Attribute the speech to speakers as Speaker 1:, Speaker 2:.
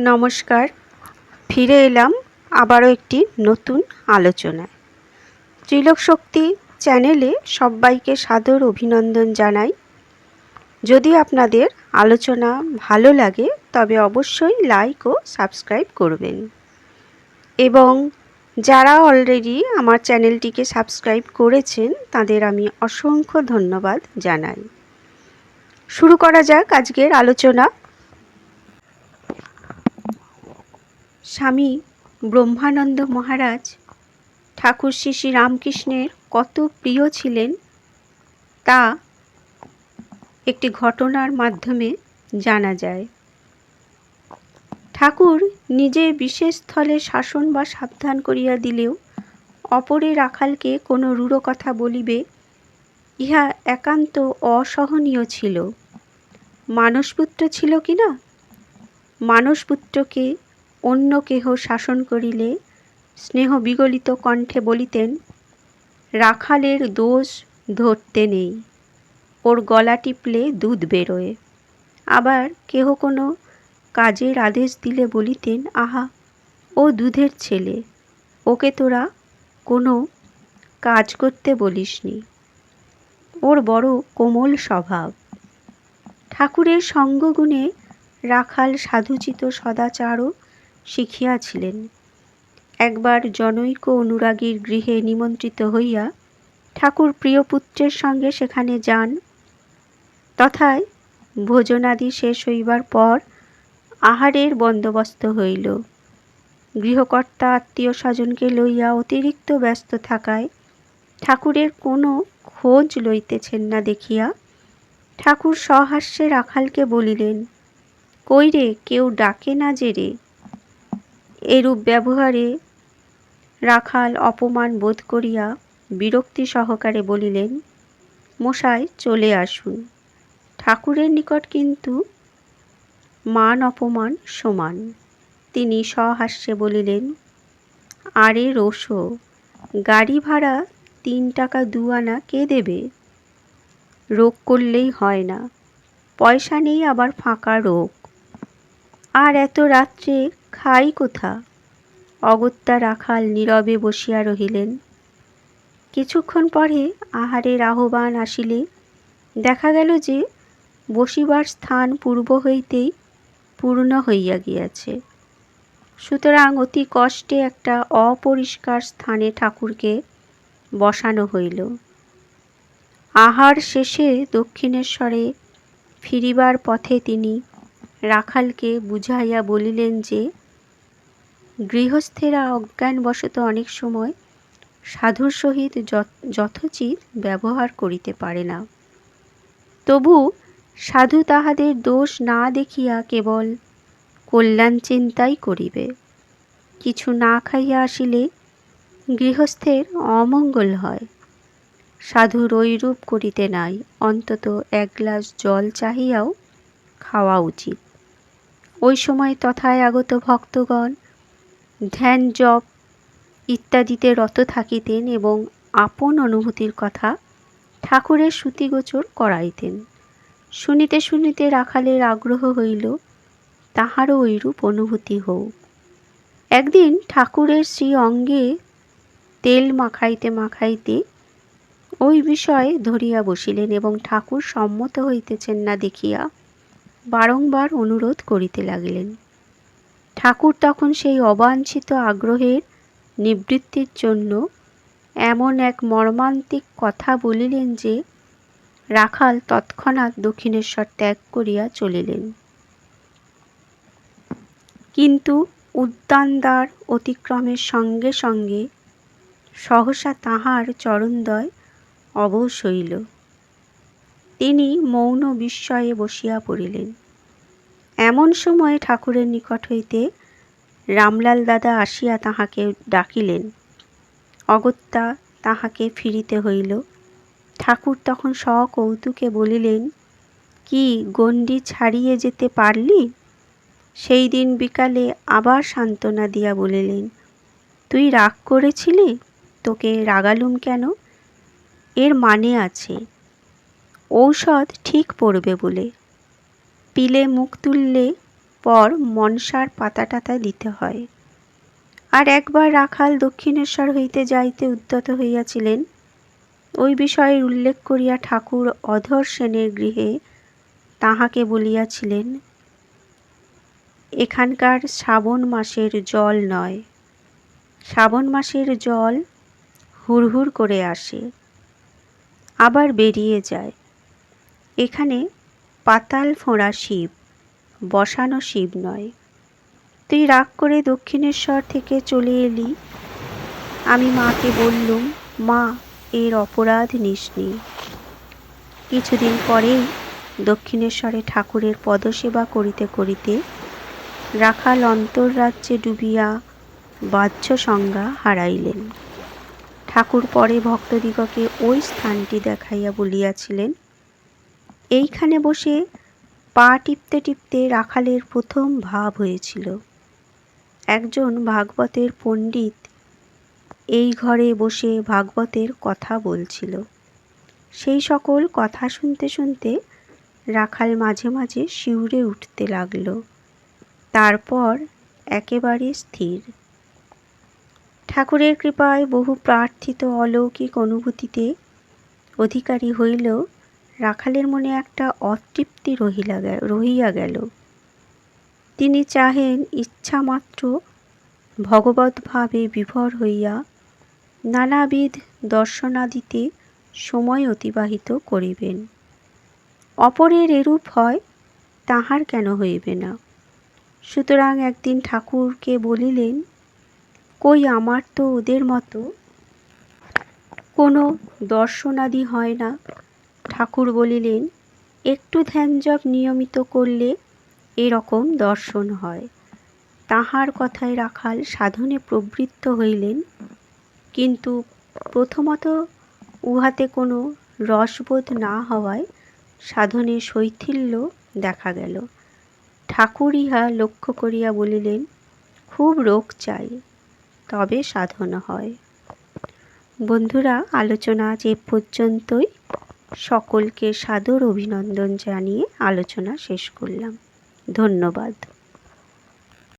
Speaker 1: নমস্কার। ফিরে এলাম আবারও একটি নতুন আলোচনায়। ত্রিলোক শক্তি চ্যানেলে সবাইকে সাদর অভিনন্দন জানাই। যদি আপনাদের আলোচনা ভালো লাগে, তবে অবশ্যই লাইক ও সাবস্ক্রাইব করবেন। এবং যারা অলরেডি আমার চ্যানেলটিকে সাবস্ক্রাইব করেছেন, তাদের আমি অসংখ্য ধন্যবাদ জানাই। শুরু করা যাক আজকের আলোচনা। স্বামী ব্রহ্মানন্দ মহারাজ ঠাকুর শ্রী শ্রী রামকৃষ্ণের কত প্রিয় ছিলেন, তা একটি ঘটনার মাধ্যমে জানা যায়। ঠাকুর নিজে বিশেষ স্থলে শাসন বা সাবধান করিয়া দিলেও অপরে রাখালকে কোনো রূঢ় কথা বলিবে, ইহা একান্ত অসহনীয় ছিল। মানসপুত্র ছিল কি না? মানসপুত্রকে অন্য কেহ শাসন করিলে স্নেহ বিগলিত কণ্ঠে বলিতেন, রাখালের দোষ ধরতে নেই, ওর গলা টিপলে দুধ বেরোয়। আবার কেহ কোনো কাজের আদেশ দিলে বলিতেন, আহা, ও দুধের ছেলে, ওকে তোরা কোনো কাজ করতে বলিসনি। ওর বড় কোমল স্বভাব। ঠাকুরের সঙ্গগুণে রাখাল সাধুচিত সদাচারও শিখিয়াছিলেন। একবার জনৈক অনুরাগীর গৃহে নিমন্ত্রিত হইয়া ঠাকুর প্রিয় পুত্রের সঙ্গে সেখানে যান। তথায় ভোজনাদি শেষ হইবার পর আহারের বন্দোবস্ত হইল। গৃহকর্তা আত্মীয় স্বজনকে লইয়া অতিরিক্ত ব্যস্ত থাকায় ঠাকুরের কোনো খোঁজ লইতেছেন না দেখিয়া ঠাকুর সহাস্যে রাখালকে বলিলেন, কই রে, কেউ ডাকে না যে রে? এরূপ ব্যবহারে রাখাল অপমান বোধ করিয়া বিরক্তি সহকারে বলিলেন, মশাই, চলে আসুন। ঠাকুরের নিকট কিন্তু মান অপমান সমান তিনি সহাস্যে বলিলেন, আরে রোশো গাড়ি ভাড়া তিন টাকা দু আনা কে দেবে? রোগ করলেই হয় না, পয়সা নেই আবার ফাঁকা রোগ। আর এত রাত্রে খাই কোথা? অগত্যা রাখাল নীরবে বসিয়া রহিলেন। কিছুক্ষণ পরে আহারের আহ্বান আসিলে দেখা গেল যে বসিবার স্থান পূর্ব হইতেই পূর্ণ হইয়া গিয়াছে। সুতরাং অতি কষ্টে একটা অপরিষ্কার স্থানে ঠাকুরকে বসানো হইল। আহার শেষে দক্ষিণেশ্বরে ফিরিবার পথে তিনি রাখালকে বুঝাইয়া বলিলেন যে গৃহস্থেরা অজ্ঞানবশত অনেক সময় সাধুর সহিত যথোচিত ব্যবহার করিতে পারে না। তবু সাধু তাহাদের দোষ না দেখিয়া কেবল কল্যাণ চিন্তাই করিবে। কিছু না খাইয়া আসিলে গৃহস্থের অমঙ্গল হয়। সাধুর ঐরূপ করিতে নাই, অন্তত এক গ্লাস জল চাহিয়াও খাওয়া উচিত। ওই সময় তথায় আগত ভক্তগণ ধ্যান জপ ইত্যাদিতে রত থাকিতেন এবং আপন অনুভূতির কথা ঠাকুরের শ্রুতিগোচর করাইতেন। শুনিতে শুনিতে রাখালের আগ্রহ হইল, তাহারও ঐরূপ অনুভূতি হোক একদিন ঠাকুরের শ্রী অঙ্গে তেল মাখাইতে মাখাইতে ওই বিষয়ে ধরিয়া বসিলেন এবং ঠাকুর সম্মত হইতেছেন না দেখিয়া বারংবার অনুরোধ করিতে লাগিলেন। ঠাকুর তখন সেই অবাঞ্ছিত আগ্রহের নিবৃত্তির জন্য এমন এক মর্মান্তিক কথা বলিলেন যে রাখাল তৎক্ষণাৎ দক্ষিণেশ্বর ত্যাগ করিয়া চলিলেন। কিন্তু উদ্যানদ্বার অতিক্রমের সঙ্গে সঙ্গে সহসা তাহার চরণদয় অবশ হইল। তিনি মৌন বিস্ময়ে বসিয়া পড়িলেন। এমন সময় ঠাকুরের নিকট হইতে রামলাল দাদা আসিয়া তাহাকে ডাকিলেন। অগত্যা তাহাকে ফিরিতে হইল। ঠাকুর তখন সকৌতুকে বলিলেন, কি গণ্ডি ছাড়িয়ে যেতে পারলি? সেই দিন বিকালে আবার সান্ত্বনা দিয়া বলিলেন, তুই রাগ করেছিলি? তোকে রাগালুম কেন? এর মানে আছে। ঔষধ ঠিক পড়বে বলে। পিলে মুখ তুললে পর মনসার পাতা টাতা দিতে হয়। আর একবার রাখাল দক্ষিণেশ্বর হইতে যাইতে উদ্যত হইয়াছিলেন, ওই বিষয়ে উল্লেখ করিয়া ঠাকুর অধর সেনের গৃহে তাহাকে বলিয়াছিলেন, এখানকার শ্রাবণ মাসের জল নয়। শ্রাবণ মাসের জল হুড়হুড় করে আসে, আবার বেরিয়ে যায়। এখানে পাতাল ফোঁড়া শিব, বসানো শিব নয়। তুই রাগ করে দক্ষিণেশ্বর থেকে চলে এলি? আমি মাকে বললুম, মা, এর অপরাধ নিসনি কিছুদিন পরেই দক্ষিণেশ্বরে ঠাকুরের পদসেবা করিতে করিতে রাখাল অন্তর্রাজ্যে ডুবিয়া বাহ্য সংজ্ঞা হারাইলেন। ঠাকুর পরে ভক্তদিগকে ওই স্থানটি দেখাইয়া বলিয়াছিলেন এইখানে বসে পা টিপতে টিপতে রাখালের প্রথম ভাব হয়েছিল। একজন ভাগবতের পণ্ডিত এই ঘরে বসে ভাগবতের কথা বলছিল। সেই সকল কথা শুনতে শুনতে রাখাল মাঝে মাঝে শিউরে উঠতে লাগল। তারপর একেবারে স্থির। ঠাকুরের কৃপায় বহু প্রার্থিত অলৌকিক অনুভূতিতে অধিকারী হইলেও রাখালের মনে একটা অতৃপ্তি রহিলা রহিয়া গেল। তিনি চাহেন ইচ্ছামাত্র ভগবতভাবে বিভর হইয়া নানাবিধ দর্শনাদিতে সময় অতিবাহিত করিবেন। অপরের এরূপ হয় তাহার কেন হইবে না? সুতরাং একদিন ঠাকুরকে বলিলেন, কই আমার তো ওদের মতো কোনো দর্শনাদি হয় না। ঠাকুর বলিলেন, একটু ধ্যানজপ নিয়মিত করলে এরকম দর্শন হয়। তাহার কথায় রাখাল সাধনে প্রবৃত্ত হইলেন, কিন্তু প্রথমত উহাতে কোনো রসবোধ না হওয়ায় সাধনে শৈথিল্য দেখা গেল। ঠাকুর ইহা লক্ষ্য করিয়া বলিলেন, খুব রোগ চাই, তবে সাধন হয়। বন্ধুরা, আলোচনা আজ এ পর্যন্তই। সকলকে সাদর অভিনন্দন জানিয়ে আলোচনা শেষ করলাম। ধন্যবাদ।